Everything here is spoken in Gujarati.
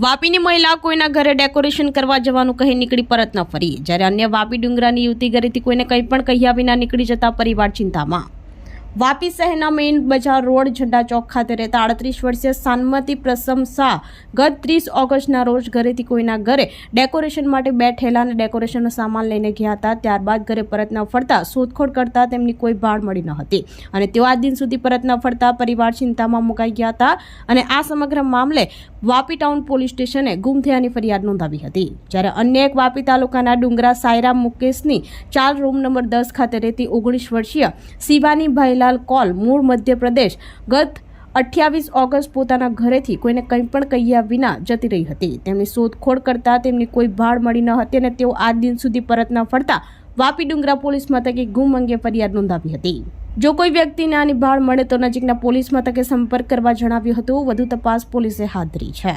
વાપીની મહિલા કોઈના ઘરે ડેકોરેશન કરવા જવાનું કહી નીકળી પરત ન ફરી. જ્યારે અન્ય વાપી ડુંગરાની યુવતી ઘરેથી કોઈને કંઈ પણ કહ્યા વિના નીકળી જતા પરિવાર ચિંતામાં. વાપી શહેરના મેઇન બજાર રોડ ઝંડા ચોક ખાતે રહેતા આડત્રીસ વર્ષીય સાનમતી પ્રસમ શાહ ગત ત્રીસ ઓગસ્ટના રોજ ઘરેથી કોઈના ઘરે ડેકોરેશન માટે બે ઠેલા અને ડેકોરેશનનો સામાન લઈને ગયા હતા. ત્યારબાદ ઘરે પરત ન ફરતા શોધખોળ કરતા તેમની કોઈ ભાળ મળી ન હતી અને તેઓ આ દિન સુધી પરત ન ફરતા પરિવાર ચિંતામાં મુકાઈ ગયા હતા અને આ સમગ્ર મામલે વાપી ટાઉન પોલીસ સ્ટેશને ગુમ થયાની ફરિયાદ નોંધાવી હતી. જ્યારે અન્ય એક વાપી તાલુકાના ડુંગરા સાયરામ મુકેશની ચાર રૂમ નંબર દસ ખાતે રહેતી ઓગણીસ વર્ષીય શિવાની ભાઈલાલ કોલ મૂળ મધ્યપ્રદેશ ગત અઠ્યાવીસ ઓગસ્ટ પોતાના ઘરેથી કોઈને કંઈ પણ કહ્યા વિના જતી રહી હતી. તેમની શોધખોળ કરતા તેમની કોઈ ભાળ મળી ન હતી અને તેઓ આ દિન સુધી પરત ન ફરતા વાપી ડુંગરા પોલીસ મથકે ગુમ અંગે ફરિયાદ નોંધાવી હતી. જો કોઈ વ્યક્તિને આની ભાળ મળે તો નજીકના પોલીસ મથકે સંપર્ક કરવા જણાવ્યું હતું. વધુ તપાસ પોલીસે હાથ ધરી છે.